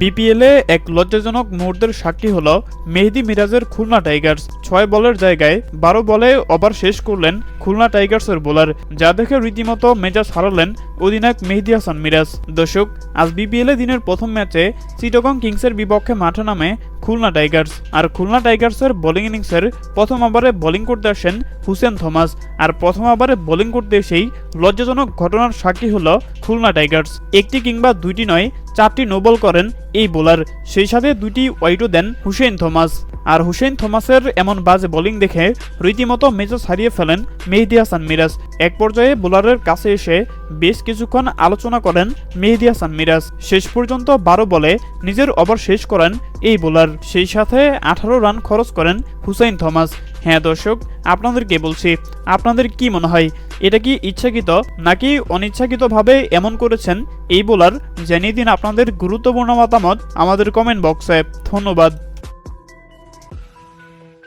বিপিএলে এক লজ্জাজনক মুহূর্তের সাক্ষী হল মেহেদি মিরাজের খুলনা টাইগার্স। ছয় বলের জায়গায় বারো বলে ওভার শেষ করলেন খুলনা টাইগার্সের বোলার, যা দেখে রীতিমতো মেজাজ হারালেন অধিনায়ক মেহেদি হাসান মিরাজ। দর্শক, আজ বিপিএলে দিনের প্রথম ম্যাচে চিটগং কিংসের বিপক্ষে মাঠে নামে খুলনা টাইগার্স। আর খুলনা টাইগার্সের বোলিং ইনিংসের প্রথম ওভারে বোলিং করতে আসেন হুসেন থমাস। আর প্রথম ওভারে বোলিং করতে এসেই লজ্জাজনক ঘটনার সাক্ষী হল খুলনা টাইগার্স। একটি কিংবা দুইটি নয় চারটি নোবল করেন এই বোলার। সেই সাথে দুটি ওয়াইডও দেন হুসেন থমাস। আর হুসেন থমাসের এমন বাজে বোলিং দেখে রীতিমতো মেজাজ হারিয়ে ফেলেন মেহেদি হাসান মিরাজ। এক পর্যায়ে বোলারের কাছে এসে বেশ কিছুক্ষণ আলোচনা করেন মেহেদি হাসান মিরাজ। শেষ পর্যন্ত বারো বলে নিজের ওভার শেষ করেন এই বোলার। সেই সাথে আঠারো রান খরচ করেন হুসাইন থমাস। হ্যাঁ দর্শক, আপনাদেরকে বলছি, আপনাদের কি মনে হয়, এটা কি ইচ্ছাকৃত নাকি অনিচ্ছাকৃতভাবে এমন করেছেন? এই বোলার জানিয়ে দিন আপনাদের গুরুত্বপূর্ণ মতামত আমাদের কমেন্ট বক্সে ধন্যবাদ।